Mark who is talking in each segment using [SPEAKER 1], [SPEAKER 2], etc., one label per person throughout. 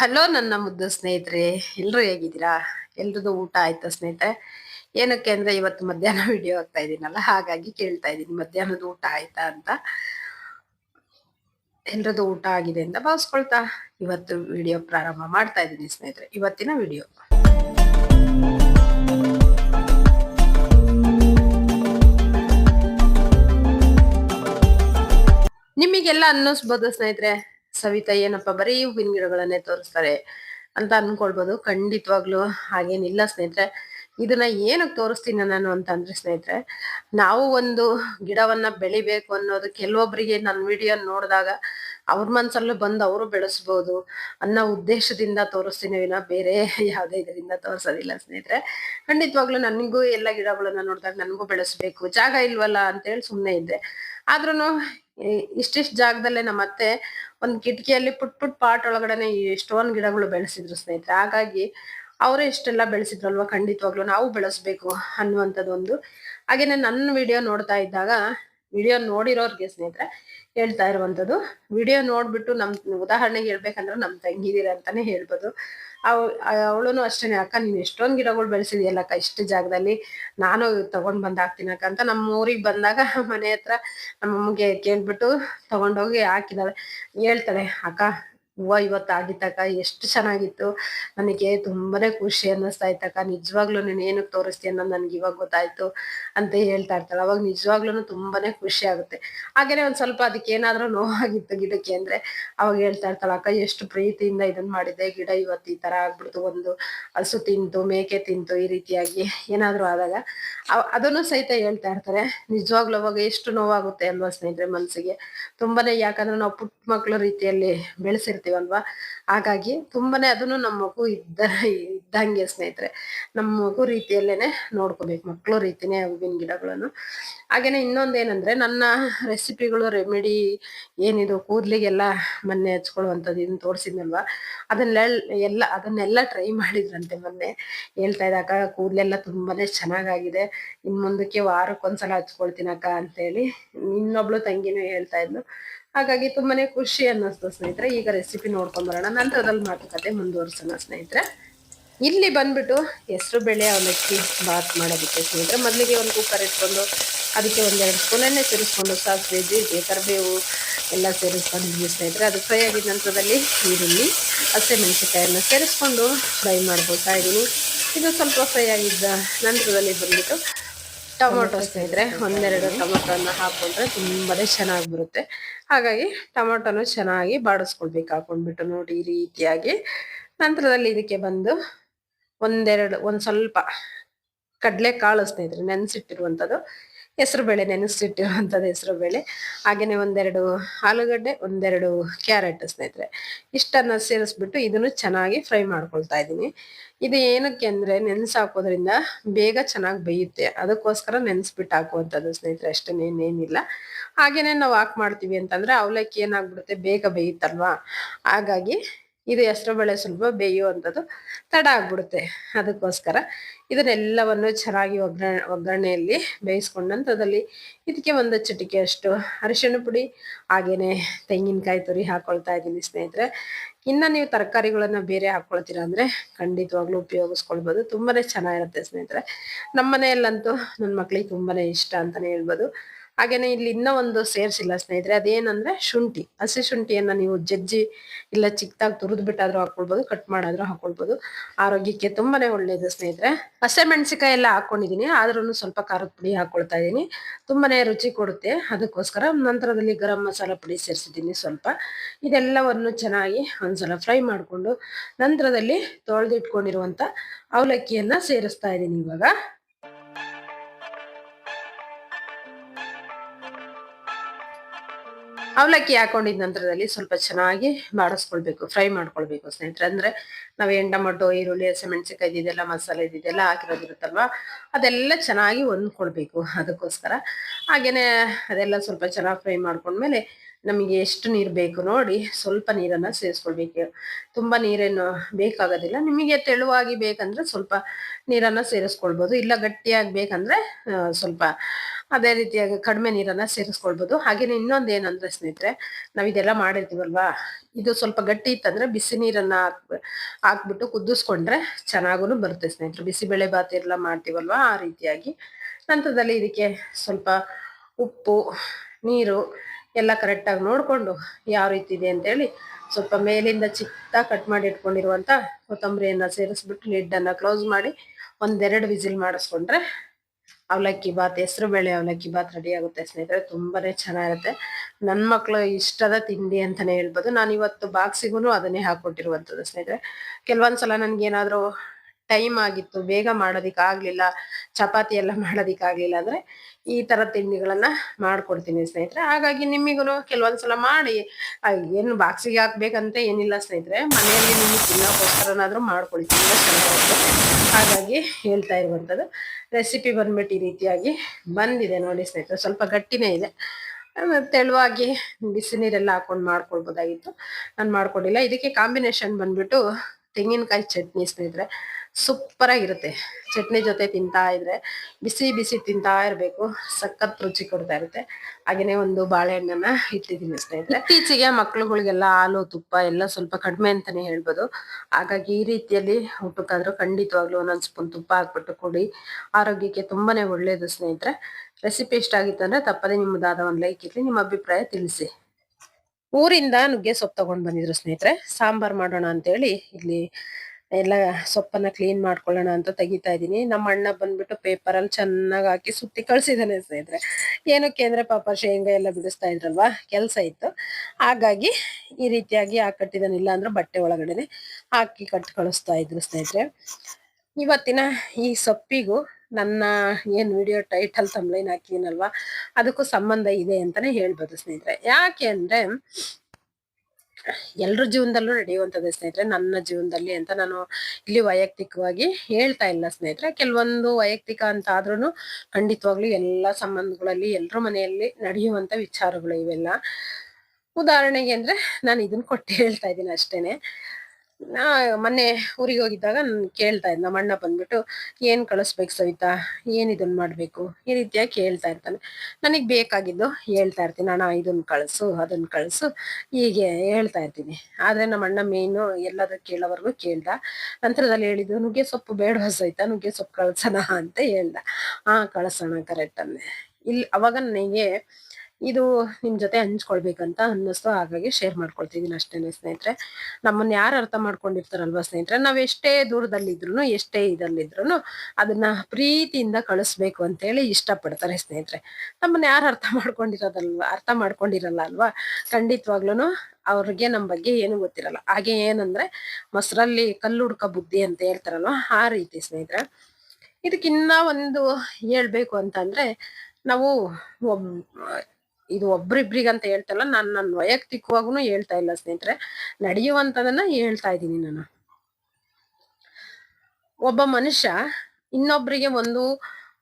[SPEAKER 1] Hello ನನ್ನ ಮುದ್ದು ಸ್ನೇಹಿತರೆ. ಎಲ್ಲರೂ ಹೇಗಿದ್ದೀರಾ? ಎಲ್ರದ್ದು ಊಟ ಆಯ್ತಾ ಸ್ನೇಹಿತರೆ? ಏನಕ್ಕೆ ಅಂದ್ರೆ ಇವತ್ತು ಮಧ್ಯಾಹ್ನ ವಿಡಿಯೋ ಆಗ್ತಾ ಇದ್ದೀನಲ್ಲ, ಹಾಗಾಗಿ ಕೇಳ್ತಾ ಇದ್ದೀನಿ. ಮಧ್ಯಾಹ್ನದ ಊಟ ಆಯ್ತಾ ಅಂತ. ಎಲ್ರದ್ದು ಊಟ ಆಗಿದೆ ಅಂತ ಭಾವಿಸ್ಕೊಳ್ತಾ ಇವತ್ತು ವಿಡಿಯೋ ಪ್ರಾರಂಭ ಮಾಡ್ತಾ ಇದ್ದೀನಿ ಸ್ನೇಹಿತರೆ. ಇವತ್ತಿನ ವಿಡಿಯೋ ನಿಮಗೆಲ್ಲ ಅನ್ನಿಸ್ಬೋದು ಸ್ನೇಹಿತರೆ? ಸವಿತಾ ಏನಪ್ಪ ಬರೀ ಹೂವಿನ ಗಿಡಗಳನ್ನೇ ತೋರಿಸ್ತಾರೆ ಅಂತ ಅನ್ಕೊಳ್ಬೋದು. ಖಂಡಿತವಾಗ್ಲು ಹಾಗೇನಿಲ್ಲ ಸ್ನೇಹಿತರೆ. ಇದನ್ನ ಏನಕ್ಕೆ ತೋರಿಸ್ತೀನಿ ನಾನು ಅಂತಂದ್ರೆ ಸ್ನೇಹಿತರೆ, ನಾವು ಒಂದು ಗಿಡವನ್ನ ಬೆಳಿಬೇಕು ಅನ್ನೋದು ಕೆಲವೊಬ್ಬರಿಗೆ ನನ್ನ ವಿಡಿಯೋ ನೋಡಿದಾಗ ಅವ್ರ ಮನ್ಸಲ್ಲೂ ಬಂದು ಅವರು ಬೆಳೆಸ್ಬೋದು ಅನ್ನೋ ಉದ್ದೇಶದಿಂದ ತೋರಿಸ್ತೀನಿ ವಿನ. ಬೇರೆ ಯಾವುದೇ ಇದರಿಂದ ತೋರಿಸೋದಿಲ್ಲ ಸ್ನೇಹಿತರೆ. ಖಂಡಿತವಾಗ್ಲೂ ನನಗೂ ಎಲ್ಲ ಗಿಡಗಳನ್ನ ನೋಡಿದಾಗ ನನಗೂ ಬೆಳೆಸ್ಬೇಕು. ಜಾಗ ಇಲ್ವಲ್ಲ ಅಂತೇಳಿ ಸುಮ್ಮನೆ ಇದ್ದೆ. ಆದ್ರೂ ಇಷ್ಟಿಷ್ಟು ಜಾಗದಲ್ಲೇ ನಮ್ಮ ಅತ್ತೆ ಒಂದು ಕಿಟಕಿಯಲ್ಲಿ ಪುಟ್ ಪುಟ್ ಪಾಟ್ ಒಳಗಡೆನೆ ಎಷ್ಟೊಂದು ಗಿಡಗಳು ಬೆಳೆಸಿದ್ರು ಸ್ನೇಹಿತರೆ. ಹಾಗಾಗಿ ಅವರೇ ಇಷ್ಟೆಲ್ಲ ಬೆಳೆಸಿದ್ರಲ್ವಾ ಖಂಡಿತವಾಗ್ಲು ನಾವು ಬೆಳೆಸ್ಬೇಕು ಅನ್ನುವಂಥದ್ದೊಂದು. ಹಾಗೇನೆ ನನ್ನ ವಿಡಿಯೋ ನೋಡ್ತಾ ಇದ್ದಾಗ, ವಿಡಿಯೋ ನೋಡಿರೋರ್ಗೆ ಸ್ನೇಹಿತರೆ ಹೇಳ್ತಾ ಇರುವಂಥದ್ದು, ವಿಡಿಯೋ ನೋಡ್ಬಿಟ್ಟು ನಮ್ ಉದಾಹರಣೆಗೆ ಹೇಳ್ಬೇಕಂದ್ರೆ ನಮ್ಮ ತಂಗಿದಿರ ಅಂತಾನೆ ಹೇಳ್ಬೋದು. ಅವಳು ಅಷ್ಟೇನೆ, ಅಕ್ಕ ನೀನು ಎಷ್ಟೊಂದು ಗಿಡಗಳು ಬೆಳೆಸಿದ್ಯಲ್ಲಕ್ಕ ಇಷ್ಟು ಜಾಗದಲ್ಲಿ ನಾನು ತಗೊಂಡ್ ಬಂದ್ ಹಾಕ್ತೀನಕ್ಕ ಅಂತ ನಮ್ಮ ಊರಿಗೆ ಬಂದಾಗ ಮನೆ ಹತ್ರ ನಮ್ಮಮ್ಮಗೆ ಕೇಳ್ಬಿಟ್ಟು ತಗೊಂಡೋಗಿ ಹಾಕಿದಾಳೆ ಹೇಳ್ತಾಳೆ ಅಕ್ಕ ಹೂವ ಇವತ್ತು ಆಗಿತ್ತಕ್ಕ, ಎಷ್ಟು ಚೆನ್ನಾಗಿತ್ತು. ನನಗೆ ತುಂಬಾನೇ ಖುಷಿ ಅನ್ನಿಸ್ತಾ ಇತ್ತಕ್ಕ ನಿಜವಾಗ್ಲೂ ನೀನ್ ಏನಕ್ಕೆ ತೋರಿಸ್ತೀಯ ಅನ್ನೋದು ನನ್ಗೆ ಇವಾಗ ಗೊತ್ತಾಯ್ತು ಅಂತ ಹೇಳ್ತಾ ಇರ್ತಾಳೆ. ಅವಾಗ ನಿಜವಾಗ್ಲೂ ತುಂಬಾನೇ ಖುಷಿ ಆಗುತ್ತೆ. ಹಾಗೇನೆ ಒಂದ್ ಸ್ವಲ್ಪ ಅದಕ್ಕೆ ಏನಾದ್ರೂ ನೋವಾಗಿತ್ತು ಗಿಡಕ್ಕೆ ಅಂದ್ರೆ ಅವಾಗ ಹೇಳ್ತಾ ಇರ್ತಾಳೆ, ಅಕ್ಕ, ಎಷ್ಟು ಪ್ರೀತಿಯಿಂದ ಇದನ್ ಮಾಡಿದೆ. ಗಿಡ ಇವತ್ತು ಈ ತರ ಆಗ್ಬಿಡ್ತು. ಒಂದು ಹಸು ತಿಂತು ಮೇಕೆ ತಿಂತು ಈ ರೀತಿಯಾಗಿ ಏನಾದ್ರು ಆದಾಗ ಅದನ್ನು ಸಹಿತ ಹೇಳ್ತಾ ಇರ್ತಾರೆ. ನಿಜವಾಗ್ಲೂ ಅವಾಗ ಎಷ್ಟು ನೋವಾಗುತ್ತೆ ಅಲ್ವಾ ಸ್ನೇಹಿತರೆ ಮನ್ಸಿಗೆ ತುಂಬಾನೇ ಯಾಕಂದ್ರೆ ನಾವು ಪುಟ್ಟ ಮಕ್ಳು ರೀತಿಯಲ್ಲಿ ಬೆಳೆಸಿರ್ತೀವಿ. ಇರ್ತೀವಲ್ವಾ ಹಾಗಾಗಿ ತುಂಬಾನೇ ಅದನ್ನು ನಮ್ಮ ಮಗು ಇದ್ದ ಇದ್ದಂಗೆ ಸ್ನೇಹಿತರೆ, ನಮ್ಮ ಮಗು ರೀತಿಯಲ್ಲೇನೆ ನೋಡ್ಕೋಬೇಕು, ಮಕ್ಕಳು ರೀತಿನೇ ಹೂವಿನ ಗಿಡಗಳನ್ನು. ಹಾಗೇನೆ ಇನ್ನೊಂದೇನಂದ್ರೆ ನನ್ನ ರೆಸಿಪಿಗಳು, ರೆಮಿಡಿ, ಏನಿದು ಕೂದಲಿಗೆಲ್ಲ ಮೊನ್ನೆ ಹಚ್ಕೊಳ್ಳುವಂಥದ್ದು ಇದನ್ನ ತೋರಿಸಿದ್ನಲ್ವಾ? ಅದನ್ನೆಲ್ಲ ಎಲ್ಲ, ಅದನ್ನೆಲ್ಲ ಟ್ರೈ ಮಾಡಿದ್ರಂತೆ ಮೊನ್ನೆ. ಹೇಳ್ತಾ ಇದ್ದಾಗ ಕೂದಲೆಲ್ಲ ತುಂಬಾನೇ ಚೆನ್ನಾಗಾಗಿದೆ. ಇನ್ ಮುಂದಕ್ಕೆ ವಾರಕ್ಕೊಂದ್ಸಲ ಹಚ್ಕೊಳ್ತೀನಕ್ಕ ಅಂತೇಳಿ ಇನ್ನೊಬ್ಳು ತಂಗಿನೂ ಹೇಳ್ತಾ ಇದ್ಲು. ಹಾಗಾಗಿ ತುಂಬಾನೇ ಖುಷಿ ಅನ್ನಿಸ್ತು ಸ್ನೇಹಿತರೆ. ಈಗ ರೆಸಿಪಿ ನೋಡ್ಕೊಂಡ್ ಬರೋಣ. ನಂತರದಲ್ಲಿ ಮಾತುಕತೆ ಮುಂದುವರ್ಸೋಣ ಸ್ನೇಹಿತರೆ. ಇಲ್ಲಿ ಬಂದ್ಬಿಟ್ಟು ಹೆಸರು ಬೇಳೆ ಅವಲಕ್ಕಿ ಬಾತ್ ಮಾಡೋದಕ್ಕೆ ಸ್ನೇಹಿತರೆ. ಮೊದಲಿಗೆ ಒಂದು ಕುಕ್ಕರ್ ಇಟ್ಕೊಂಡು ಅದಕ್ಕೆ ಒಂದೆರಡು ಸ್ಪೂನ್ ಸೇರಿಸ್ಕೊಂಡು ಸಾಸಿವೆ, ಜೀರಿಗೆ, ಕರಿಬೇವು ಎಲ್ಲ ಸೇರಿಸ್ಕೊಂಡು ಸ್ನೇಹಿತರೆ. ಅದು ಫ್ರೈ ಆಗಿದ ನಂತರದಲ್ಲಿ ಈರುಳ್ಳಿ ಹಸಿಮೆಣಸಿಕಾಯನ್ನು ಸೇರಿಸ್ಕೊಂಡು ಫ್ರೈ ಮಾಡ್ಬೋತಾ ಇದ್ದೀನಿ. ಇದು ಸ್ವಲ್ಪ ಫ್ರೈ ಆಗಿದ್ದ ನಂತರದಲ್ಲಿ ಬಂದ್ಬಿಟ್ಟು ಟೊಮೊಟೊ ಸ್ನೇಹಿತರೆ ಒಂದೆರಡು ಟೊಮೊಟೊನ ಹಾಕೊಂಡ್ರೆ ತುಂಬಾನೇ ಚೆನ್ನಾಗಿ ಬರುತ್ತೆ. ಹಾಗಾಗಿ ಟೊಮೊಟೊನು ಚೆನ್ನಾಗಿ ಬಾಡಿಸ್ಕೊಳ್ಬೇಕು ಹಾಕೊಂಡ್ಬಿಟ್ಟು ನೋಡಿ ಈ ರೀತಿಯಾಗಿ. ನಂತರದಲ್ಲಿ ಇದಕ್ಕೆ ಬಂದು ಒಂದೆರಡು, ಒಂದು ಸ್ವಲ್ಪ ಕಡಲೆ ಕಾಳು ಸ್ನೇಹಿತರೆ ನೆನೆಸಿಟ್ಟಿರುವಂಥದ್ದು ಹೆಸರು ಬೇಳೆ ನೆನೆಸಿಟ್ಟಿರುವಂಥದ್ದು ಹೆಸರು ಬೇಳೆ. ಹಾಗೆಯೇ ಒಂದೆರಡು ಆಲೂಗಡ್ಡೆ, ಒಂದೆರಡು ಕ್ಯಾರೆಟ್ ಸ್ನೇಹಿತರೆ. ಇಷ್ಟನ್ನು ಸೇರಿಸ್ಬಿಟ್ಟು ಇದನ್ನು ಚೆನ್ನಾಗಿ ಫ್ರೈ ಮಾಡ್ಕೊಳ್ತಾ ಇದ್ದೀನಿ. ಇದು ಏನಕ್ಕೆ ಅಂದರೆ ನೆನೆಸಿ ಹಾಕೋದ್ರಿಂದ ಬೇಗ ಚೆನ್ನಾಗಿ ಬೇಯುತ್ತೆ. ಅದಕ್ಕೋಸ್ಕರ ನೆನೆಸ್ಬಿಟ್ಟು ಹಾಕುವಂಥದ್ದು ಸ್ನೇಹಿತರೆ, ಅಷ್ಟೇ ಏನೇನಿಲ್ಲ ಹಾಗೆಯೇ ನಾವು ಹಾಕ್ ಮಾಡ್ತೀವಿ ಅಂತಂದರೆ, ಅವಲಕ್ಕಿ ಏನಾಗ್ಬಿಡುತ್ತೆ? ಬೇಗ ಬೇಯುತ್ತಲ್ವಾ? ಹಾಗಾಗಿ ಇದು ಹೆಸರು ಬೇಳೆ ಸ್ವಲ್ಪ ಬೇಯುವಂಥದ್ದು ತಡ ಆಗ್ಬಿಡುತ್ತೆ ಅದಕ್ಕೋಸ್ಕರ. ಇದನ್ನೆಲ್ಲವನ್ನು ಚೆನ್ನಾಗಿ ಒಗ್ಗರಣೆ, ಒಗ್ಗರಣೆಯಲ್ಲಿ ಬೇಯಿಸ್ಕೊಂಡ ನಂತರದಲ್ಲಿ ಇದಕ್ಕೆ ಒಂದು ಚಿಟಿಕೆ ಅಷ್ಟು. ಅರಿಶಿಣ ಪುಡಿ, ಹಾಗೇನೆ ತೆಂಗಿನಕಾಯಿ ತುರಿ ಹಾಕ್ಕೊಳ್ತಾ ಇದ್ದೀನಿ ಸ್ನೇಹಿತರೆ. ಇನ್ನು ನೀವು ತರಕಾರಿಗಳನ್ನು ಬೇರೆ ಹಾಕ್ಕೊಳ್ತೀರಾ ಅಂದರೆ ಖಂಡಿತವಾಗ್ಲೂ ಉಪಯೋಗಿಸ್ಕೊಳ್ಬೋದು. ತುಂಬಾ ಚೆನ್ನಾಗಿರುತ್ತೆ ಸ್ನೇಹಿತರೆ. ನಮ್ಮ ಮನೆಯಲ್ಲಂತೂ ನನ್ನ ಮಕ್ಳಿಗೆ ತುಂಬಾ ಇಷ್ಟ ಅಂತಲೇ ಹೇಳ್ಬೋದು. ಹಾಗೇನೆ ಇಲ್ಲಿ ಇನ್ನೂ ಒಂದು ಸೇರ್ಸಿಲ್ಲ ಸ್ನೇಹಿತರೆ, ಅದೇನಂದ್ರೆ ಶುಂಠಿ. ಹಸಿ ಶುಂಠಿಯನ್ನ ನೀವು ಜಜ್ಜಿ ಇಲ್ಲ ಚಿಕ್ಕದಾಗಿ ತುರಿದು ಬಿಟ್ಟಾದ್ರೂ ಹಾಕೊಳ್ಬೋದು, ಕಟ್ ಮಾಡಾದ್ರೂ ಹಾಕೊಳ್ಬೋದು. ಆರೋಗ್ಯಕ್ಕೆ ತುಂಬಾನೇ ಒಳ್ಳೇದು ಸ್ನೇಹಿತರೆ. ಹಸೆ ಮೆಣಸಿಕಾಯಿ ಎಲ್ಲ ಹಾಕೊಂಡಿದೀನಿ ಆದ್ರೂ ಸ್ವಲ್ಪ ಖಾರದ ಪುಡಿ ಹಾಕೊಳ್ತಾ ಇದೀನಿ. ತುಂಬಾನೇ ರುಚಿ ಕೊಡುತ್ತೆ. ಅದಕ್ಕೋಸ್ಕರ ನಂತರದಲ್ಲಿ ಗರಂ ಮಸಾಲ ಪುಡಿ ಸೇರಿಸಿದ್ದೀನಿ ಸ್ವಲ್ಪ. ಇದೆಲ್ಲವನ್ನು ಚೆನ್ನಾಗಿ ಒಂದ್ಸಲ ಫ್ರೈ ಮಾಡಿಕೊಂಡು ನಂತರದಲ್ಲಿ ತೊಳೆದಿಟ್ಕೊಂಡಿರುವಂಥ ಅವಲಕ್ಕಿಯನ್ನು ಸೇರಿಸ್ತಾ ಇದ್ದೀನಿ ಇವಾಗ. ಅವಲಕ್ಕಿ ಹಾಕೊಂಡಿದ ನಂತರದಲ್ಲಿ ಸ್ವಲ್ಪ ಚೆನ್ನಾಗಿ ಬಾಡಿಸ್ಕೊಳ್ಬೇಕು ಫ್ರೈ ಮಾಡ್ಕೊಳ್ಬೇಕು ಸ್ನೇಹಿತರೆ. ಅಂದ್ರೆ ನಾವು ಏನ್ ಟೊಮೊಟೊ ಈರುಳ್ಳಿ ಹಸಿಮೆಣಸಿಕಾಯಿ ಇದೆಲ್ಲ, ಮಸಾಲೆ ಇದೆಲ್ಲ ಹಾಕಿರೋದಿರುತ್ತಲ್ವಾ, ಅದೆಲ್ಲ ಚೆನ್ನಾಗಿ ಹೊಂದ್ಕೊಳ್ಬೇಕು. ಅದಕ್ಕೋಸ್ಕರ ಹಾಗೇನೆ ಅದೆಲ್ಲ ಸ್ವಲ್ಪ ಚೆನ್ನಾಗಿ ಫ್ರೈ ಮಾಡ್ಕೊಂಡ್ಮೇಲೆ ನಮಗೆ ಎಷ್ಟು ನೀರು ಬೇಕು ನೋಡಿ ಸ್ವಲ್ಪ ನೀರನ್ನು ಸೇರಿಸ್ಕೊಳ್ಬೇಕು. ತುಂಬ ನೀರೇನು ಬೇಕಾಗೋದಿಲ್ಲ. ನಿಮಗೆ ತೆಳುವಾಗಿ ಬೇಕಂದರೆ ಸ್ವಲ್ಪ ನೀರನ್ನು ಸೇರಿಸ್ಕೊಳ್ಬೋದು. ಇಲ್ಲ ಗಟ್ಟಿಯಾಗಿ ಬೇಕಂದರೆ ಸ್ವಲ್ಪ ಅದೇ ರೀತಿಯಾಗಿ ಕಡಿಮೆ ನೀರನ್ನು ಸೇರಿಸ್ಕೊಳ್ಬೋದು. ಹಾಗೆಯೇ ಇನ್ನೊಂದು ಏನಂದರೆ ಸ್ನೇಹಿತರೆ ನಾವು ಇದೆಲ್ಲ ಮಾಡಿರ್ತೀವಲ್ವಾ? ಇದು ಸ್ವಲ್ಪ ಗಟ್ಟಿ ಇತ್ತಂದರೆ ಬಿಸಿ ನೀರನ್ನು ಹಾಕ್ ಹಾಕ್ಬಿಟ್ಟು ಕುದಿಸ್ಕೊಂಡ್ರೆ ಚೆನ್ನಾಗೂ ಬರುತ್ತೆ ಸ್ನೇಹಿತರು. ಬಿಸಿಬೇಳೆ ಬಾತ್ ಎಲ್ಲ ಮಾಡ್ತೀವಲ್ವಾ? ಆ ರೀತಿಯಾಗಿ. ನಂತರದಲ್ಲಿ ಇದಕ್ಕೆ ಸ್ವಲ್ಪ ಉಪ್ಪು, ನೀರು ಎಲ್ಲ ಕರೆಕ್ಟಾಗಿ ನೋಡಿಕೊಂಡು ಯಾವ ರೀತಿ ಇದೆ ಅಂತೇಳಿ ಸ್ವಲ್ಪ ಮೇಲಿಂದ ಚಿಕ್ಕ ಕಟ್ ಮಾಡಿ ಇಟ್ಕೊಂಡಿರುವಂಥ ಕೊತ್ತಂಬರಿಯನ್ನು ಸೇರಿಸ್ಬಿಟ್ಟು ಲಿಡ್ಡನ್ನು ಕ್ಲೋಸ್ ಮಾಡಿ ಒಂದೆರಡು ವಿಸಿಲ್ ಮಾಡಿಸ್ಕೊಂಡ್ರೆ ಅವಲಕ್ಕಿ ಬಾತ್ ಹೆಸರು ಬೇಳೆ ಅವಲಕ್ಕಿ ಬಾತ್ ರೆಡಿ ಆಗುತ್ತೆ ಸ್ನೇಹಿತರೆ, ತುಂಬಾನೇ ಚೆನ್ನಾಗಿರುತ್ತೆ. ನನ್ನ ಮಕ್ಕಳು ಇಷ್ಟದ ತಿಂಡಿ ಅಂತಲೇ ಹೇಳ್ಬೋದು. ನಾನು ಇವತ್ತು ಬಾಕ್ಸಿಗೂ ಅದನ್ನೇ ಹಾಕ್ಕೊಟ್ಟಿರುವಂಥದ್ದು ಸ್ನೇಹಿತರೆ. ಕೆಲವೊಂದು ಸಲ ಏನಾದ್ರು ಟೈಮ್ ಆಗಿತ್ತು, ಬೇಗ ಮಾಡೋದಿಕ್ ಆಗ್ಲಿಲ್ಲ ಚಪಾತಿ ಎಲ್ಲ ಮಾಡೋದಿಕ್ಕೆ ಆಗ್ಲಿಲ್ಲ ಅಂದ್ರೆ ಈ ತರ ತಿಂಡಿಗಳನ್ನ ಮಾಡ್ಕೊಡ್ತೀನಿ ಸ್ನೇಹಿತರೆ. ಹಾಗಾಗಿ ನಿಮಗೂ ಕೆಲವೊಂದ್ಸಲ ಮಾಡಿ ಏನು ಬಾಕ್ಸಿಗೆ ಹಾಕ್ಬೇಕಂತ ಏನಿಲ್ಲ ಸ್ನೇಹಿತರೆ. ಮನೆಯಲ್ಲಿ ನಿಮಗೆ ತಿನ್ನೋಕೋಸ್ಕರನಾದ್ರೂ ಮಾಡ್ಕೊಳ್ಳಿ, ತುಂಬಾ ಚೆನ್ನಾಗಿರುತ್ತೆ. ಹಾಗಾಗಿ ಹೇಳ್ತಾ ಇರುವಂತದ್ದು ರೆಸಿಪಿ ಬಂದ್ಬಿಟ್ಟು ಈ ರೀತಿಯಾಗಿ ಬಂದಿದೆ ನೋಡಿ ಸ್ನೇಹಿತರೆ. ಸ್ವಲ್ಪ ಗಟ್ಟಿನೇ ಇದೆ. ತೆಳುವಾಗಿ ಬಿಸಿ ನೀರೆಲ್ಲ ಹಾಕೊಂಡು ಮಾಡ್ಕೊಳ್ಬೋದಾಗಿತ್ತು. ನಾನು ಮಾಡ್ಕೊಂಡಿಲ್ಲ. ಇದಕ್ಕೆ ಕಾಂಬಿನೇಷನ್ ಬಂದ್ಬಿಟ್ಟು ತೆಂಗಿನಕಾಯಿ ಚಟ್ನಿ ಸ್ನೇಹಿತರೆ. ಸೂಪರ್ ಆಗಿರುತ್ತೆ. ಚಟ್ನಿ ಜೊತೆ ತಿಂತಾ ಇದ್ರೆ, ಬಿಸಿ ಬಿಸಿ ತಿಂತಾ ಇರ್ಬೇಕು. ಸಖತ್ ರುಚಿ ಕೊಡ್ತಾ ಇರುತ್ತೆ. ಹಾಗೇನೆ ಒಂದು ಬಾಳೆಹಣ್ಣನ್ನ ಇಟ್ಟಿದ್ದೀನಿ ಸ್ನೇಹಿತರೆ. ಇತ್ತೀಚೆಗೆ ಮಕ್ಳುಗಳಿಗೆಲ್ಲ ಹಾಲು, ತುಪ್ಪ ಎಲ್ಲ ಸ್ವಲ್ಪ ಕಡಿಮೆ ಅಂತಾನೆ ಹೇಳ್ಬೋದು. ಹಾಗಾಗಿ ಈ ರೀತಿಯಲ್ಲಿ ಊಟಕ್ಕಾದ್ರೂ ಖಂಡಿತವಾಗ್ಲೂ ಒಂದೊಂದು ಸ್ಪೂನ್ ತುಪ್ಪ ಹಾಕ್ಬಿಟ್ಟು ಕೊಡಿ. ಆರೋಗ್ಯಕ್ಕೆ ತುಂಬಾನೇ ಒಳ್ಳೇದು ಸ್ನೇಹಿತರೆ. ರೆಸಿಪಿ ಇಷ್ಟ ಆಗಿತ್ತು ಅಂದ್ರೆ ತಪ್ಪದೇ ನಿಮ್ಮದಾದ ಒಂದು ಲೈಕ್ ಇರ್ಲಿ, ನಿಮ್ಮ ಅಭಿಪ್ರಾಯ ತಿಳಿಸಿ. ಊರಿಂದ ನುಗ್ಗೆ ಸೊಪ್ಪು ತಗೊಂಡ್ ಬಂದಿದ್ರು ಸ್ನೇಹಿತರೆ. ಸಾಂಬಾರ್ ಮಾಡೋಣ ಅಂತೇಳಿ ಇಲ್ಲಿ ಎಲ್ಲ ಸೊಪ್ಪನ್ನ ಕ್ಲೀನ್ ಮಾಡ್ಕೊಳ್ಳೋಣ ಅಂತ ತೆಗಿತಾ ಇದ್ದೀನಿ. ನಮ್ಮ ಅಣ್ಣ ಬಂದ್ಬಿಟ್ಟು ಪೇಪರ್ ಅಲ್ಲಿ ಚೆನ್ನಾಗಿ ಹಾಕಿ ಸುತ್ತಿ ಕಳ್ಸಿದಾನೆ ಸ್ನೇಹಿತರೆ. ಏನಕ್ಕೆ ಅಂದ್ರೆ ಪಾಪ ಶೇಂಗಾ ಎಲ್ಲ ಬಿಡಿಸ್ತಾ ಇದ್ರಲ್ವಾ, ಕೆಲ್ಸ ಇತ್ತು. ಹಾಗಾಗಿ ಈ ರೀತಿಯಾಗಿ ಹಾಕಟ್ಟಿದಾನೆ ಇಲ್ಲ ಅಂದ್ರೆ ಬಟ್ಟೆ ಒಳಗಡೆನೆ ಹಾಕಿ ಕಟ್ ಕಳಿಸ್ತಾ ಇದ್ರು ಸ್ನೇಹಿತರೆ. ಇವತ್ತಿನ ಈ ಸೊಪ್ಪಿಗೂ ನನ್ನ ಏನ್ ವಿಡಿಯೋ ಟೈಟಲ್ ತಮ್ಲೈನ್ ಹಾಕಿದೀನಲ್ವಾ, ಅದಕ್ಕೂ ಸಂಬಂಧ ಇದೆ ಅಂತಾನೆ ಹೇಳ್ಬೋದು ಸ್ನೇಹಿತರೆ. ಯಾಕೆ ಅಂದ್ರೆ ಎಲ್ರ ಜೀವನದಲ್ಲೂ ನಡೆಯುವಂಥದ್ದು ಸ್ನೇಹಿತರೆ, ನನ್ನ ಜೀವನದಲ್ಲಿ ಅಂತ ನಾನು ಇಲ್ಲಿ ವೈಯಕ್ತಿಕವಾಗಿ ಹೇಳ್ತಾ ಇಲ್ಲ ಸ್ನೇಹಿತರೆ. ಕೆಲವೊಂದು ವೈಯಕ್ತಿಕ ಅಂತ ಆದ್ರೂ ಖಂಡಿತವಾಗ್ಲೂ ಎಲ್ಲ ಸಂಬಂಧಗಳಲ್ಲಿ ಎಲ್ಲರ ಮನೆಯಲ್ಲಿ ನಡೆಯುವಂತ ವಿಚಾರಗಳು ಇವೆಲ್ಲ. ಉದಾಹರಣೆಗೆ ಅಂದ್ರೆ ನಾನು ಇದನ್ನ ಕೊಟ್ಟು ಹೇಳ್ತಾ ಇದ್ದೀನಿ ಅಷ್ಟೇನೆ. ನಾ ಮೊನ್ನೆ ಊರಿಗೆ ಹೋಗಿದ್ದಾಗ ನಾನು ಕೇಳ್ತಾ ಇದ್ದ ನಮ್ಮ ಅಣ್ಣ ಬಂದ್ಬಿಟ್ಟು, ಏನ್ ಕಳಿಸ್ಬೇಕು ಸವಿತಾ? ಏನು ಇದನ್ನು ಮಾಡ್ಬೇಕು? ಈ ರೀತಿಯಾಗಿ ಕೇಳ್ತಾ ಇರ್ತಾನೆ. ನನಗ್ ಬೇಕಾಗಿದ್ದು ಹೇಳ್ತಾ ಇರ್ತೀನಿ. ಅಣ್ಣ ಇದನ್ನು ಕಳ್ಸು ಅದನ್ನ ಕಳ್ಸು. ಹೀಗೆ ಹೇಳ್ತಾ ಇರ್ತೀನಿ. ಆದ್ರೆ ನಮ್ಮ ಅಣ್ಣ ಮೇಯ್ನು ಎಲ್ಲಾದ್ರು ಕೇಳೋವರೆಗೂ ಕೇಳ್ದ. ನಂತರದಲ್ಲಿ ಹೇಳಿದ್ದು, ನುಗ್ಗೆ ಸೊಪ್ಪು ಬೇಡ ಸಹಿತ ನುಗ್ಗೆ ಸೊಪ್ಪು ಕಳ್ಸೋಣ ಅಂತ ಹೇಳ್ದ. ಆ, ಕಳ್ಸೋಣ ಕರೆಕ್ಟ್ ಅಂದೆ ಇಲ್ಲಿ ಅವಾಗ ನನಗೆ ಇದು ನಿಮ್ ಜೊತೆ ಹಂಚ್ಕೊಳ್ಬೇಕಂತ ಅನ್ನಿಸ್ತು. ಹಾಗಾಗಿ ಶೇರ್ ಮಾಡ್ಕೊಳ್ತಿದೀನಿ ಅಷ್ಟೇನೆ ಸ್ನೇಹಿತರೆ. ನಮ್ಮನ್ನ ಯಾರು ಅರ್ಥ ಮಾಡ್ಕೊಂಡಿರ್ತಾರಲ್ವಾ ಸ್ನೇಹಿತರೆ? ನಾವ್ ಎಷ್ಟೇ ದೂರದಲ್ಲಿದ್ರು ಎಷ್ಟೇ ಇದರಲ್ಲಿದ್ರು ಅದನ್ನ ಪ್ರೀತಿಯಿಂದ ಕಳಿಸ್ಬೇಕು ಅಂತೇಳಿ ಇಷ್ಟಪಡ್ತಾರೆ ಸ್ನೇಹಿತರೆ. ನಮ್ಮನ್ನ ಯಾರು ಅರ್ಥ ಮಾಡ್ಕೊಂಡಿರೋದಲ್ವ, ಅರ್ಥ ಮಾಡ್ಕೊಂಡಿರಲ್ಲ ಅಲ್ವಾ? ಖಂಡಿತವಾಗ್ಲೂನು ಅವ್ರಿಗೆ ನಮ್ಮ ಬಗ್ಗೆ ಏನು ಗೊತ್ತಿರಲ್ಲ. ಹಾಗೆ ಏನಂದ್ರೆ, ಮೊಸರಲ್ಲಿ ಕಲ್ಲು ಹುಡ್ಕ ಬುದ್ಧಿ ಅಂತ ಹೇಳ್ತಾರಲ್ವ? ಆ ರೀತಿ ಸ್ನೇಹಿತರೆ. ಇದಕ್ಕಿನ್ನ ಒಂದು ಹೇಳ್ಬೇಕು ಅಂತಂದ್ರೆ, ನಾವು ಇದು ಒಬ್ರಿಬ್ರಿಗಂತ ಹೇಳ್ತಲ್ಲ, ನಾನು ನನ್ನ ವೈಯಕ್ತಿಕವಾಗೂ ಹೇಳ್ತಾ ಇಲ್ಲ ಸ್ನೇಹಿತರೆ. ನಡೆಯುವಂತದನ್ನ ಹೇಳ್ತಾ ಇದ್ದೀನಿ ನಾನು. ಒಬ್ಬ ಮನುಷ್ಯ ಇನ್ನೊಬ್ರಿಗೆ ಒಂದು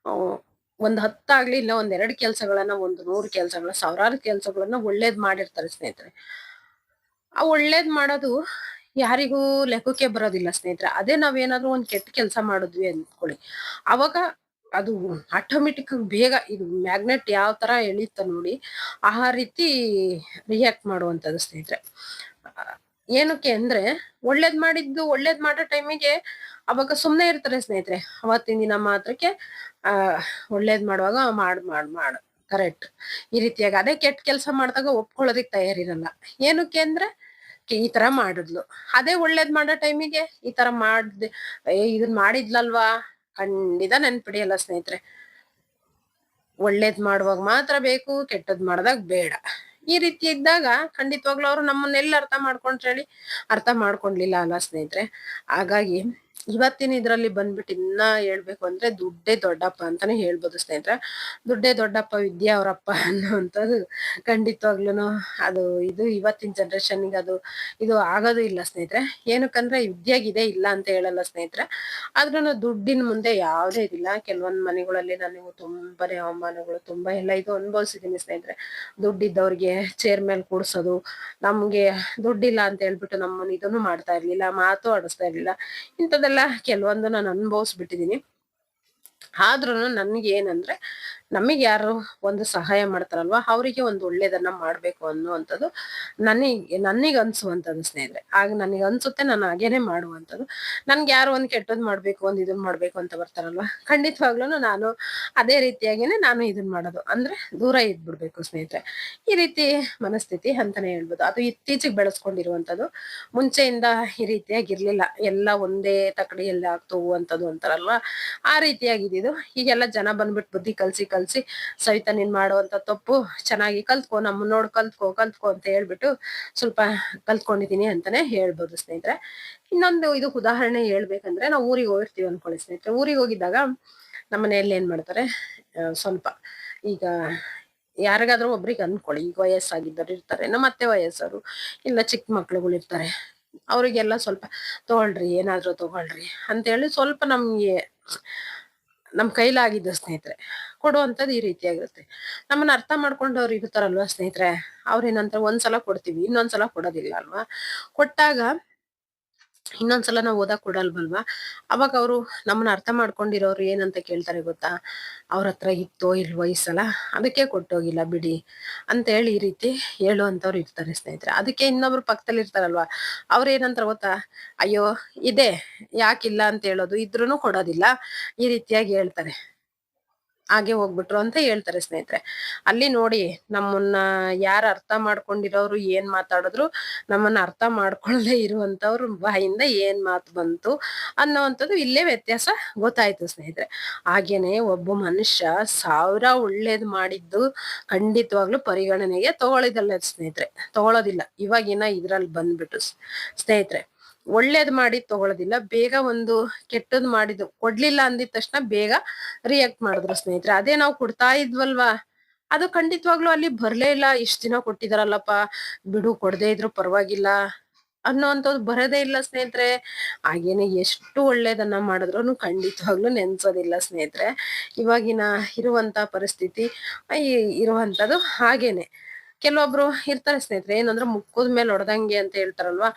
[SPEAKER 1] ಒಂದು ಒಂದ್ ಹತ್ತಾಗ್ಲಿ ಇಲ್ಲ, ಒಂದ್ ಎರಡು ಕೆಲ್ಸಗಳನ್ನ, ಒಂದು ನೂರು ಕೆಲಸಗಳ ಸಾವಿರಾರು ಕೆಲಸಗಳನ್ನ ಒಳ್ಳೇದ್ ಮಾಡಿರ್ತಾರೆ ಸ್ನೇಹಿತರೆ. ಆ ಒಳ್ಳೇದ್ ಮಾಡೋದು ಯಾರಿಗೂ ಲೆಕ್ಕಕ್ಕೆ ಬರೋದಿಲ್ಲ ಸ್ನೇಹಿತರೆ. ಅದೇ ನಾವೇನಾದ್ರೂ ಒಂದ್ ಕೆಟ್ಟ ಕೆಲಸ ಮಾಡಿದ್ವಿ ಅಂದ್ಕೊಳ್ಳಿ. ಅವಾಗ ಅದು ಆಟೋಮೆಟಿಕ್ ಬೇಗ ಇದು ಮ್ಯಾಗ್ನೆಟ್ ಯಾವ ತರ ಎಳೀತ ನೋಡಿ, ಆ ರೀತಿ ರಿಯಾಕ್ಟ್ ಮಾಡುವಂತದ್ದು ಸ್ನೇಹಿತರೆ. ಏನಕ್ಕೆ ಅಂದ್ರೆ ಒಳ್ಳೇದ್ ಮಾಡಿದ್ದು ಒಳ್ಳೇದ್ ಮಾಡೋ ಟೈಮಿಗೆ ಅವಾಗ ಸುಮ್ನೆ ಇರ್ತಾರೆ ಸ್ನೇಹಿತರೆ. ಅವತ್ತಿನ ದಿನ ಮಾತ್ರಕ್ಕೆ, ಆ, ಒಳ್ಳೇದ್ ಮಾಡುವಾಗ ಮಾಡ್ ಮಾಡ್ ಮಾಡ್ ಕರೆಕ್ಟ್ ಈ ರೀತಿಯಾಗಿ ಅದೇ ಕೆಟ್ಟ ಕೆಲಸ ಮಾಡಿದಾಗ ಒಪ್ಕೊಳ್ಳೋದಿಕ್ ತಯಾರಿರಲ್ಲ. ಏನಕ್ಕೆ ಅಂದ್ರೆ ಈ ತರ ಮಾಡಿದ್ಲು. ಅದೇ ಒಳ್ಳೇದ್ ಮಾಡೋ ಟೈಮಿಗೆ ಈ ತರ ಮಾಡ್ದೆ ಇದನ್ ಮಾಡಿದ್ಲಲ್ವಾ? ಖಂಡಿತ ನೆನ್ಪಿಡಿಯಲ್ಲ ಸ್ನೇಹಿತರೆ. ಒಳ್ಳೇದ್ ಮಾಡುವಾಗ ಮಾತ್ರ ಬೇಕು, ಕೆಟ್ಟದ್ ಮಾಡಿದಾಗ ಬೇಡ. ಈ ರೀತಿ ಇದ್ದಾಗ ಖಂಡಿತವಾಗ್ಲೂ ಅವ್ರು ನಮ್ಮನ್ನೆಲ್ಲ ಅರ್ಥ ಮಾಡ್ಕೊಂಡ್ರು ಹೇಳಿ ಅರ್ಥ ಮಾಡ್ಕೊಂಡ್ಲಿಲ್ಲ ಅಲ್ಲ ಸ್ನೇಹಿತರೆ. ಹಾಗಾಗಿ ಇವತ್ತಿನ ಇದ್ರಲ್ಲಿ ಬಂದ್ಬಿಟ್ಟು ಇನ್ನ ಹೇಳ್ಬೇಕು ಅಂದ್ರೆ ದುಡ್ಡೇ ದೊಡ್ಡಪ್ಪ ಅಂತಾನೆ ಹೇಳ್ಬೋದು ಸ್ನೇಹಿತರೆ. ದುಡ್ಡೇ ದೊಡ್ಡಪ್ಪ ವಿದ್ಯಾ ಅವರಪ್ಪ ಅನ್ನುವಂಥದ್ದು ಖಂಡಿತವಾಗ್ಲೂನು ಅದು ಇದು ಇವತ್ತಿನ ಜನರೇಷನ್ಗೆ ಅದು ಇದು ಆಗೋದು ಇಲ್ಲ ಸ್ನೇಹಿತರೆ. ಏನಕ್ಕಂದ್ರೆ ವಿದ್ಯೆಗಿದೆ ಇಲ್ಲ ಅಂತ ಹೇಳಲ್ಲ ಸ್ನೇಹಿತರೆ. ಆದ್ರೂ ದುಡ್ಡಿನ ಮುಂದೆ ಯಾವುದೇ ಇದಿಲ್ಲ. ಕೆಲವೊಂದ್ ಮನೆಗಳಲ್ಲಿ ನಾನು ತುಂಬಾನೇ ಅವಮಾನಗಳು, ತುಂಬಾ ಎಲ್ಲ ಇದು ಅನುಭವಿಸಿದೀನಿ ಸ್ನೇಹಿತರೆ. ದುಡ್ಡಿದ್ದವ್ರಿಗೆ ಚೇರ್ ಮೇಲೆ ಕೂಡ್ಸೋದು, ನಮ್ಗೆ ದುಡ್ಡಿಲ್ಲ ಅಂತ ಹೇಳ್ಬಿಟ್ಟು ನಮ್ಮನ್ನ ಇದನ್ನು ಮಾಡ್ತಾ ಇರ್ಲಿಲ್ಲ, ಮಾತು ಆಡಿಸ್ತಾ ಇರ್ಲಿಲ್ಲ. ಇಂಥದ್ದೆಲ್ಲ ಕೆಲವೊಂದು ನಾನು ಅನುಭವಿಸ್ಬಿಟ್ಟಿದ್ದೀನಿ ಆದ್ರೂ ನನ್ಗೆ ಏನಂದ್ರೆ ನಮಗೆ ಯಾರು ಒಂದು ಸಹಾಯ ಮಾಡ್ತಾರಲ್ವಾ? ಅವರಿಗೆ ಒಂದು ಒಳ್ಳೇದನ್ನ ಮಾಡ್ಬೇಕು ಅನ್ನುವಂಥದ್ದು ನನಗೆ ನನಗೆ ಅನ್ಸುವಂಥದ್ದು ಸ್ನೇಹಿತರೆ. ಆಗ ನನಗೆ ಅನ್ಸುತ್ತೆ ನಾನು ಹಾಗೇನೆ ಮಾಡುವಂಥದ್ದು. ನನ್ಗೆ ಯಾರು ಒಂದು ಕೆಟ್ಟದ್ ಮಾಡ್ಬೇಕು, ಒಂದು ಇದನ್ನ ಮಾಡ್ಬೇಕು ಅಂತ ಬರ್ತಾರಲ್ವಾ? ಖಂಡಿತವಾಗ್ಲೂ ನಾನು ಅದೇ ರೀತಿಯಾಗಿನೇ ನಾನು ಇದನ್ನ ಮಾಡೋದು. ಅಂದ್ರೆ ದೂರ ಇದ್ಬಿಡ್ಬೇಕು ಸ್ನೇಹಿತರೆ. ಈ ರೀತಿ ಮನಸ್ಥಿತಿ ಅಂತಾನೆ ಹೇಳ್ಬೋದು. ಅದು ಇತ್ತೀಚೆಗೆ ಬೆಳೆಸ್ಕೊಂಡಿರುವಂಥದ್ದು. ಮುಂಚೆಯಿಂದ ಈ ರೀತಿಯಾಗಿರ್ಲಿಲ್ಲ. ಎಲ್ಲ ಒಂದೇ ತಕಡಿಯಲ್ಲಿ ಆಗ್ತವು ಅಂತದ್ದು ಅಂತಾರಲ್ವಾ? ಆ ರೀತಿಯಾಗಿದ್ದು ಈಗೆಲ್ಲ ಜನ ಬಂದ್ಬಿಟ್ಟು ಬುದ್ಧಿ ಕಲ್ಸಿ ಕಲ್ಸಿ ಸವಿತಾ ನೀನ್ ಮಾಡುವಂತ ತಪ್ಪು ಚೆನ್ನಾಗಿ ಕಲ್ತ್ಕೊ, ನಮ್ಮ ನೋಡ್ ಕಲ್ತ್ಕೊ ಕಲ್ತ್ಕೊ ಅಂತ ಹೇಳ್ಬಿಟ್ಟು ಸ್ವಲ್ಪ ಕಲ್ತ್ಕೊಂಡಿದೀನಿ ಅಂತಾನೆ ಹೇಳ್ಬೋದು ಸ್ನೇಹಿತರೆ. ಇನ್ನೊಂದು ಇದು ಉದಾಹರಣೆ ಹೇಳ್ಬೇಕಂದ್ರೆ ನಾವು ಊರಿಗೆ ಹೋಗಿರ್ತೀವಿ ಅನ್ಕೊಳ್ಳಿ ಸ್ನೇಹಿತರೆ. ಊರಿಗೆ ಹೋಗಿದ್ದಾಗ ನಮ್ಮ ಮನೆಯಲ್ಲಿ ಏನ್ ಮಾಡ್ತಾರೆ ಸ್ವಲ್ಪ ಈಗ ಯಾರಿಗಾದ್ರೂ ಒಬ್ರಿಗೆ ಅನ್ಕೊಳ್ಳಿ, ಈಗ ವಯಸ್ಸಾಗಿದ್ದವ್ರು ಇರ್ತಾರೆ, ನಮ್ಮ ಅತ್ತೆ ವಯಸ್ಸವರು ಇಲ್ಲ ಚಿಕ್ಕ ಮಕ್ಳುಗಳು ಇರ್ತಾರೆ, ಅವರಿಗೆಲ್ಲ ಸ್ವಲ್ಪ ತಗೊಳ್ರಿ, ಏನಾದ್ರೂ ತಗೊಳ್ರಿ ಅಂತೇಳಿ ಸ್ವಲ್ಪ ನಮ್ಗೆ, ನಮ್ ಕೈಲಾಗಿದ್ದ ಸ್ನೇಹಿತರೆ. ಕೊಡುವಂಥದ್ದು ಈ ರೀತಿಯಾಗಿರುತ್ತೆ ನಮ್ಮನ್ನ ಅರ್ಥ ಮಾಡ್ಕೊಂಡವ್ರು ಇರ್ತಾರಲ್ವಾ ಸ್ನೇಹಿತರೆ? ಅವ್ರೇನಂತಾರೆ ಒಂದ್ಸಲ ಕೊಡ್ತೀವಿ, ಇನ್ನೊಂದ್ಸಲ ಕೊಡೋದಿಲ್ಲ ಅಲ್ವಾ? ಕೊಟ್ಟಾಗ ಇನ್ನೊಂದ್ಸಲ ನಾವು ಓದಕ್ ಕೊಡಲ್ವಲ್ವಾ? ಅವಾಗ ಅವರು ನಮ್ಮನ್ನ ಅರ್ಥ ಮಾಡ್ಕೊಂಡಿರೋರು ಏನಂತ ಕೇಳ್ತಾರೆ ಗೊತ್ತಾ? ಅವ್ರ ಹತ್ರ ಇತ್ತೋ ಇಲ್ವೋ ಈ ಸಲ? ಅದಕ್ಕೆ ಕೊಟ್ಟೋಗಿಲ್ಲ ಬಿಡಿ ಅಂತ ಹೇಳಿ ಈ ರೀತಿ ಹೇಳುವಂತವ್ರು ಇರ್ತಾರೆ ಸ್ನೇಹಿತರೆ. ಅದಕ್ಕೆ ಇನ್ನೊಬ್ರು ಪಕ್ಕದಲ್ಲಿ ಇರ್ತಾರಲ್ವಾ? ಅವ್ರ ಏನಂತಾರ ಗೊತ್ತಾ? ಅಯ್ಯೋ, ಇದೆ, ಯಾಕಿಲ್ಲ ಅಂತ ಹೇಳೋದು, ಇದ್ರೂನು ಕೊಡೋದಿಲ್ಲ, ಈ ರೀತಿಯಾಗಿ ಹೇಳ್ತಾರೆ. ಹಾಗೆ ಹೋಗ್ಬಿಟ್ರು ಅಂತ ಹೇಳ್ತಾರೆ ಸ್ನೇಹಿತರೆ. ಅಲ್ಲಿ ನೋಡಿ ನಮ್ಮನ್ನ ಯಾರು ಅರ್ಥ ಮಾಡ್ಕೊಂಡಿರೋರು, ಏನ್ ಮಾತಾಡಿದ್ರು, ನಮ್ಮನ್ನ ಅರ್ಥ ಮಾಡ್ಕೊಳ್ಳದೆ ಇರುವಂತವ್ರ ಬಾಯಿಂದ ಏನ್ ಮಾತು ಬಂತು ಅನ್ನೋವಂಥದ್ದು ಇಲ್ಲೇ ವ್ಯತ್ಯಾಸ ಗೊತ್ತಾಯ್ತು ಸ್ನೇಹಿತರೆ. ಹಾಗೇನೆ ಒಬ್ಬ ಮನುಷ್ಯ ಸಾವಿರ ಒಳ್ಳೇದ್ ಮಾಡಿದ್ದು ಖಂಡಿತವಾಗ್ಲೂ ಪರಿಗಣನೆಗೆ ತಗೊಳ್ಳೋದಲ್ಲ ಸ್ನೇಹಿತರೆ. ತಗೊಳ್ಳೋದಿಲ್ಲ ಇವಾಗಿನ ಇದ್ರಲ್ಲಿ ಬಂದ್ಬಿಟ್ಟು ಸ್ನೇಹಿತರೆ ಒಳ್ಳೇದ್ ಮಾಡಿ ತಗೊಳ್ಳೋದಿಲ್ಲ ಬೇಗ ಒಂದು ಕೆಟ್ಟದ್ ಮಾಡಿದ್ದು, ಕೊಡ್ಲಿಲ್ಲ ಅಂದಿದ ತಕ್ಷಣ ಬೇಗ ರಿಯಾಕ್ಟ್ ಮಾಡಿದ್ರು ಸ್ನೇಹಿತರೆ. ಅದೇ ನಾವು ಕೊಡ್ತಾ ಇದ್ವಲ್ವಾ? ಅದು ಖಂಡಿತವಾಗ್ಲೂ ಅಲ್ಲಿ ಬರ್ಲೇ ಇಲ್ಲ. ಇಷ್ಟ ದಿನ ಕೊಟ್ಟಿದಾರಲ್ಲಪ್ಪ, ಬಿಡು ಕೊಡದೇ ಇದ್ರು ಪರವಾಗಿಲ್ಲ ಅನ್ನೋಂಥದ್ದು ಬರೋದೇ ಇಲ್ಲ ಸ್ನೇಹಿತರೆ. ಹಾಗೇನೆ ಎಷ್ಟು ಒಳ್ಳೇದನ್ನ ಮಾಡಿದ್ರು ಖಂಡಿತವಾಗ್ಲೂ ನೆನ್ಸೋದಿಲ್ಲ ಸ್ನೇಹಿತರೆ. ಇವಾಗಿನ ಇರುವಂತ ಪರಿಸ್ಥಿತಿ ಇರುವಂತದ್ದು ಹಾಗೇನೆ. ಕೆಲವೊಬ್ರು ಇರ್ತಾರೆ ಸ್ನೇಹಿತರೆ, ಏನಂದ್ರೆ ಮುಕ್ಕದ ಮೇಲೆ ಹೊಡೆದಂಗೆ ಅಂತ ಹೇಳ್ತಾರಲ್ವಾ?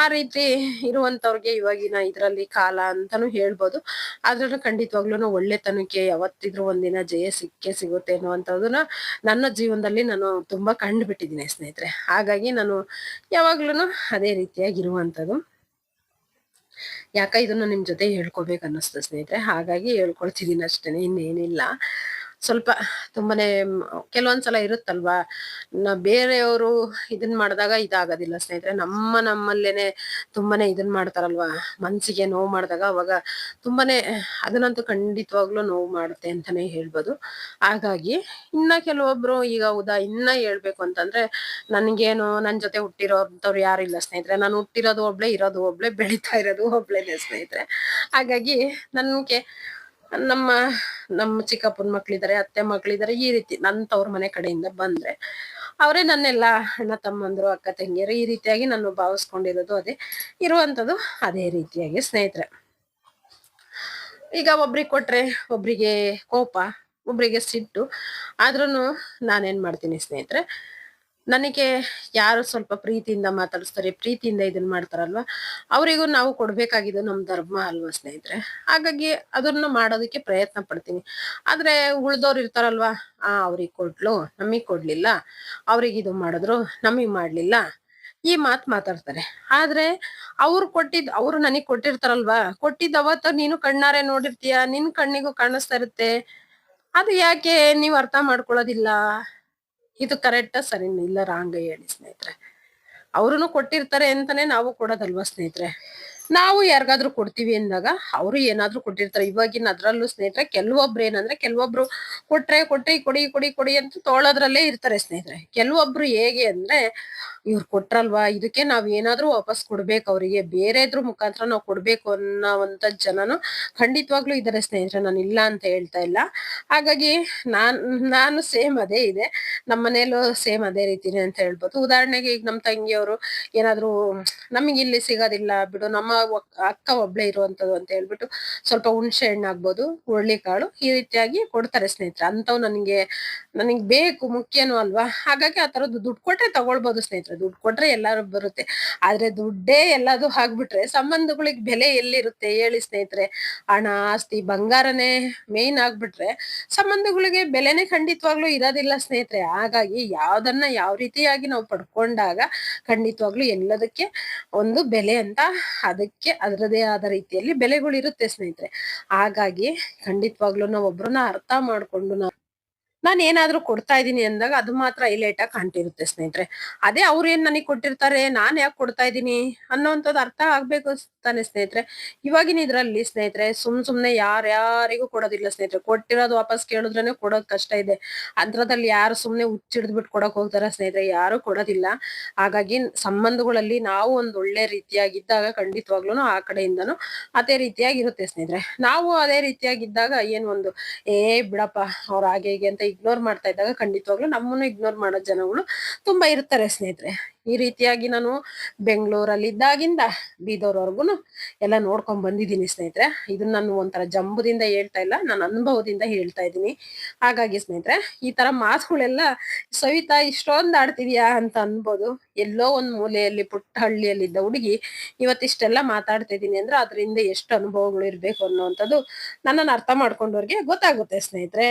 [SPEAKER 1] ಆ ರೀತಿ ಇರುವಂತವ್ರಿಗೆ ಇವಾಗಿನ ಇದ್ರಲ್ಲಿ ಕಾಲ ಅಂತಾನು ಹೇಳ್ಬೋದು. ಆದ್ರೂ ಖಂಡಿತವಾಗ್ಲೂ ಒಳ್ಳೆತನಕ್ಕೆ ಯಾವತ್ತಿದ್ರು ಒಂದಿನ ಜಯ ಸಿಕ್ಕೇ ಸಿಗುತ್ತೆ ಅನ್ನುವಂಥದ್ದನ್ನ ನನ್ನ ಜೀವನದಲ್ಲಿ ನಾನು ತುಂಬಾ ಕಂಡುಬಿಟ್ಟಿದ್ದೀನಿ ಸ್ನೇಹಿತರೆ. ಹಾಗಾಗಿ ನಾನು ಯಾವಾಗ್ಲೂ ಅದೇ ರೀತಿಯಾಗಿ ಇರುವಂತದ್ದು ಯಾಕ ಇದನ್ನ ನಿಮ್ ಜೊತೆ ಹೇಳ್ಕೊಬೇಕು ಅನ್ನಿಸ್ತು ಸ್ನೇಹಿತರೆ. ಹಾಗಾಗಿ ಹೇಳ್ಕೊಳ್ತಿದ್ದೀನಿ ಅಷ್ಟೇನೆ ಇನ್ನೇನಿಲ್ಲ. ಸ್ವಲ್ಪ ತುಂಬಾನೇ ಕೆಲವೊಂದ್ಸಲ ಇರುತ್ತಲ್ವಾ? ಬೇರೆಯವರು ಇದನ್ ಮಾಡಿದಾಗ ಇದಾಗೋದಿಲ್ಲ ಸ್ನೇಹಿತರೆ. ನಮ್ಮ ನಮ್ಮಲ್ಲೇನೆ ತುಂಬಾನೇ ಇದನ್ ಮಾಡ್ತಾರಲ್ವಾ? ಮನ್ಸಿಗೆ ನೋವು ಮಾಡಿದಾಗ ಅವಾಗ ತುಂಬಾನೇ ಅದನ್ನಂತೂ ಖಂಡಿತವಾಗ್ಲೂ ನೋವು ಮಾಡುತ್ತೆ ಅಂತಾನೆ ಹೇಳ್ಬೋದು. ಹಾಗಾಗಿ ಇನ್ನ ಕೆಲವೊಬ್ರು ಈಗ ಉದಾ ಇನ್ನ ಹೇಳ್ಬೇಕು ಅಂತಂದ್ರೆ ನನ್ಗೇನು ನನ್ ಜೊತೆ ಹುಟ್ಟಿರೋಂಥವ್ರು ಯಾರು ಇಲ್ಲ ಸ್ನೇಹಿತರೆ. ನಾನು ಹುಟ್ಟಿರೋದು ಒಬ್ಳೆ, ಇರೋದು ಒಬ್ಳೆ, ಬೆಳೀತಾ ಇರೋದು ಒಬ್ಳೇನೆ ಸ್ನೇಹಿತರೆ. ಹಾಗಾಗಿ ನನ್ಗೆ ನಮ್ಮ ನಮ್ಮ ಚಿಕ್ಕಪ್ಪನ ಮಕ್ಳಿದಾರೆ, ಅತ್ತೆ ಮಕ್ಳಿದಾರೆ ಈ ರೀತಿ ನನ್ನ ತವ್ರ ಮನೆ ಕಡೆಯಿಂದ ಬಂದ್ರೆ ಅವರೇ ನನ್ನೆಲ್ಲ ಅಣ್ಣ ತಮ್ಮಂದ್ರು, ಅಕ್ಕ ತಂಗಿಯರು ಈ ರೀತಿಯಾಗಿ ನಾನು ಭಾವಿಸ್ಕೊಂಡಿರೋದು ಅದೇ, ಇರುವಂತದ್ದು ಅದೇ ರೀತಿಯಾಗಿ ಸ್ನೇಹಿತರೆ. ಈಗ ಒಬ್ರಿಗೆ ಕೊಟ್ರೆ ಒಬ್ರಿಗೆ ಕೋಪ, ಒಬ್ರಿಗೆ ಸಿಟ್ಟು ಆದ್ರೂ ನಾನೇನ್ ಮಾಡ್ತೀನಿ ಸ್ನೇಹಿತರೆ ನನಗೆ ಯಾರು ಸ್ವಲ್ಪ ಪ್ರೀತಿಯಿಂದ ಮಾತಾಡಿಸ್ತಾರೆ, ಪ್ರೀತಿಯಿಂದ ಇದನ್ನ ಮಾಡ್ತಾರಲ್ವಾ, ಅವರಿಗೂ ನಾವು ಕೊಡ್ಬೇಕಾಗಿದ್ದು ನಮ್ಮ ಧರ್ಮ ಅಲ್ವಾ ಸ್ನೇಹಿತರೆ? ಹಾಗಾಗಿ ಅದನ್ನ ಮಾಡೋದಕ್ಕೆ ಪ್ರಯತ್ನ ಪಡ್ತೀನಿ. ಆದ್ರೆ ಉಳ್ದವ್ರು ಇರ್ತಾರಲ್ವಾ, ಆ, ಅವ್ರಿಗೆ ಕೊಡ್ಲು, ನಮಗ್ ಕೊಡ್ಲಿಲ್ಲ, ಅವ್ರಿಗೆ ಇದು ಮಾಡಿದ್ರು, ನಮಗ್ ಮಾಡ್ಲಿಲ್ಲ, ಈ ಮಾತ್ ಮಾತಾಡ್ತಾರೆ. ಆದ್ರೆ ಅವ್ರು ಕೊಟ್ಟಿದ್, ಅವ್ರು ನನಗ್ ಕೊಟ್ಟಿರ್ತಾರಲ್ವಾ ಕೊಟ್ಟಿದ್ದ ಅವತ್ತ ನೀನು ಕಣ್ಣಾರೆ ನೋಡಿರ್ತೀಯ, ನಿನ್ ಕಣ್ಣಿಗೂ ಕಾಣಿಸ್ತಾ ಇರುತ್ತೆ, ಅದು ಯಾಕೆ ನೀವು ಅರ್ಥ ಮಾಡ್ಕೊಳ್ಳೋದಿಲ್ಲ? ಇದು ಕರೆಕ್ಟ್ ಸರಿ ಇಲ್ಲ ರಾಂಗ್ ಹೇಳಿ ಸ್ನೇಹಿತರೆ. ಅವ್ರು ಕೊಟ್ಟಿರ್ತಾರೆ ಅಂತಾನೆ ನಾವು ಕೊಡೋದಲ್ವಾ ಸ್ನೇಹಿತರೆ? ನಾವು ಯಾರಿಗಾದ್ರೂ ಕೊಡ್ತೀವಿ ಅಂದಾಗ ಅವರು ಏನಾದ್ರೂ ಕೊಟ್ಟಿರ್ತಾರೆ. ಇವಾಗಿನ ಅದ್ರಲ್ಲೂ ಸ್ನೇಹಿತರೆ ಕೆಲವೊಬ್ರು ಏನಂದ್ರೆ ಕೆಲವೊಬ್ರು ಕೊಟ್ರೆ ಕೊಟ್ರಿ, ಕೊಡಿ ಕೊಡಿ ಕೊಡಿ ಅಂತ ತೋಳೋದ್ರಲ್ಲೇ ಇರ್ತಾರೆ ಸ್ನೇಹಿತರೆ. ಕೆಲವೊಬ್ರು ಹೇಗೆ ಅಂದ್ರೆ ಇವ್ರು ಕೊಟ್ರಲ್ವಾ? ಇದಕ್ಕೆ ನಾವ್ ಏನಾದ್ರೂ ವಾಪಸ್ ಕೊಡ್ಬೇಕು ಅವರಿಗೆ. ಬೇರೆದ್ರ ಮುಖಾಂತರ ನಾವು ಕೊಡ್ಬೇಕು ಅನ್ನೋವಂತ ಜನನು ಖಂಡಿತವಾಗ್ಲೂ ಇದಾರೆ ಸ್ನೇಹಿತರೆ. ನಾನು ಇಲ್ಲ ಅಂತ ಹೇಳ್ತಾ ಇಲ್ಲ. ಹಾಗಾಗಿ ನಾನ್, ನಾನು ಸೇಮ್ ಅದೇ ಇದೆ. ನಮ್ಮ ಮನೆಯಲ್ಲೂ ಸೇಮ್ ಅದೇ ರೀತಿನೇ ಅಂತ ಹೇಳ್ಬೋದು. ಉದಾಹರಣೆಗೆ ಈಗ ನಮ್ಮ ತಂಗಿಯವರು ಏನಾದ್ರು ನಮಗೆ ಇಲ್ಲಿ ಸಿಗೋದಿಲ್ಲ, ಬಿಡು, ನಮ್ಮ ಅಕ್ಕ ಒಬ್ಳೆ ಇರುವಂತದ್ದು ಅಂತ ಹೇಳ್ಬಿಟ್ಟು ಸ್ವಲ್ಪ ಹುಣಸೆ ಹಣ್ಣು ಆಗ್ಬೋದು, ಹುರುಳಿಕಾಳು ಈ ರೀತಿಯಾಗಿ ಕೊಡ್ತಾರೆ ಸ್ನೇಹಿತರೆ. ಅಂತವ್ ನನಗೆ ನನಗೆ ಬೇಕು ಮುಖ್ಯನೂ ಅಲ್ವಾ? ಹಾಗಾಗಿ ಆ ತರದ್ದು ದುಡ್ಡು ಕೊಟ್ರೆ ತಗೊಳ್ಬೋದು ಸ್ನೇಹಿತರೆ. ದುಡ್ಡು ಕೊಟ್ರೆ ಎಲ್ಲಾರು ಬರುತ್ತೆ. ಆದ್ರೆ ದುಡ್ಡೇ ಎಲ್ಲಾದು ಆಗ್ಬಿಟ್ರೆ ಸಂಬಂಧಗಳಿಗೆ ಬೆಲೆ ಎಲ್ಲಿರುತ್ತೆ ಹೇಳಿ ಸ್ನೇಹಿತರೆ? ಹಣ, ಆಸ್ತಿ, ಬಂಗಾರನೇ ಮೇನ್ ಆಗ್ಬಿಟ್ರೆ ಸಂಬಂಧಗಳಿಗೆ ಬೆಲೆನೇ ಖಂಡಿತವಾಗ್ಲೂ ಇರೋದಿಲ್ಲ ಸ್ನೇಹಿತರೆ. ಹಾಗಾಗಿ ಯಾವ್ದನ್ನ ಯಾವ ರೀತಿಯಾಗಿ ನಾವು ಪಡ್ಕೊಂಡಾಗ ಖಂಡಿತವಾಗ್ಲೂ ಎಲ್ಲದಕ್ಕೆ ಒಂದು ಬೆಲೆ ಅಂತ ಅದಕ್ಕೆ ಅದರದೇ ಆದ ರೀತಿಯಲ್ಲಿ ಬೆಲೆಗಳು ಇರುತ್ತೆ ಸ್ನೇಹಿತರೆ. ಹಾಗಾಗಿ ಖಂಡಿತವಾಗ್ಲೂ ನಾವು ಒಬ್ರನ್ನ ಅರ್ಥ ಮಾಡ್ಕೊಂಡು ನಾವು ನಾನು ಏನಾದ್ರೂ ಕೊಡ್ತಾ ಇದೀನಿ ಅಂದಾಗ ಅದು ಮಾತ್ರ ಹೈಲೈಟ್ ಆಗಿ ಕಾಣ್ತಿರುತ್ತೆ ಸ್ನೇಹಿತರೆ. ಅದೇ ಅವ್ರು ಏನ್ ನನಗೆ ಕೊಟ್ಟಿರ್ತಾರೆ, ನಾನು ಯಾಕೆ ಕೊಡ್ತಾ ಇದ್ದೀನಿ ಅನ್ನೋಂಥದ್ದು ಅರ್ಥ ಆಗ್ಬೇಕು ತಾನೆ ಸ್ನೇಹಿತರೆ. ಇವಾಗಿನ ಇದ್ರಲ್ಲಿ ಸ್ನೇಹಿತರೆ, ಸುಮ್ ಸುಮ್ನೆ ಯಾರ್ಯಾರಿಗೂ ಕೊಡೋದಿಲ್ಲ ಸ್ನೇಹಿತರೆ. ಕೊಟ್ಟಿರೋದು ವಾಪಸ್ ಕೇಳಿದ್ರೇನೆ ಕೊಡೋದ್ ಕಷ್ಟ ಇದೆ. ಅದ್ರದಲ್ಲಿ ಯಾರು ಸುಮ್ನೆ ಬಿಟ್ಟು ಕೊಡಕ್ ಹೋಗ್ತಾರ ಸ್ನೇಹಿತರೆ, ಯಾರು ಕೊಡೋದಿಲ್ಲ. ಹಾಗಾಗಿ ಸಂಬಂಧಗಳಲ್ಲಿ ನಾವು ಒಂದ್ ಒಳ್ಳೆ ರೀತಿಯಾಗಿದ್ದಾಗ ಖಂಡಿತವಾಗ್ಲೂ ಆ ಕಡೆಯಿಂದನು ಅದೇ ರೀತಿಯಾಗಿರುತ್ತೆ ಸ್ನೇಹಿತರೆ. ನಾವು ಅದೇ ರೀತಿಯಾಗಿದ್ದಾಗ ಏನ್ ಒಂದು, ಏ, ಬಿಡಪ್ಪ, ಅವ್ರ ಹಾಗೆ ಹೀಗೆ ಅಂತ ಇಗ್ನೋರ್ ಮಾಡ್ತಾ ಇದ್ದಾಗ ಖಂಡಿತವಾಗ್ಲೂ ನಮ್ಮನ್ನು ಇಗ್ನೋರ್ ಮಾಡೋ ಜನಗಳು ತುಂಬಾ ಇರ್ತಾರೆ ಸ್ನೇಹಿತರೆ. ಈ ರೀತಿಯಾಗಿ ನಾನು ಬೆಂಗಳೂರಲ್ಲಿ ಇದ್ದಾಗಿಂದ ಬೀದರ್ವರ್ಗುನು ಎಲ್ಲ ನೋಡ್ಕೊಂಡ್ ಬಂದಿದ್ದೀನಿ ಸ್ನೇಹಿತರೆ. ಇದನ್ನ ನಾನು ಒಂಥರ ಜಂಬುದಿಂದ ಹೇಳ್ತಾ ಇಲ್ಲ, ನನ್ನ ಅನುಭವದಿಂದ ಹೇಳ್ತಾ ಇದ್ದೀನಿ. ಹಾಗಾಗಿ ಸ್ನೇಹಿತರೆ, ಈ ತರ ಮಾತುಗಳೆಲ್ಲ ಸವಿತಾ ಇಷ್ಟೊಂದು ಆಡ್ತಿದ್ಯಾ ಅಂತ ಅನ್ಬೋದು. ಎಲ್ಲೋ ಒಂದ್ ಮೂಲೆಯಲ್ಲಿ ಪುಟ್ಟ ಹಳ್ಳಿಯಲ್ಲಿದ್ದ ಹುಡುಗಿ ಇವತ್ತಿಷ್ಟೆಲ್ಲ ಮಾತಾಡ್ತಾ ಇದೀನಿ ಅಂದ್ರೆ ಅದರಿಂದ ಎಷ್ಟು ಅನುಭವಗಳು ಇರ್ಬೇಕು ಅನ್ನುವಂಥದ್ದು ನನ್ನನ್ನು ಅರ್ಥ ಮಾಡ್ಕೊಂಡವ್ರಿಗೆ ಗೊತ್ತಾಗುತ್ತೆ ಸ್ನೇಹಿತರೆ.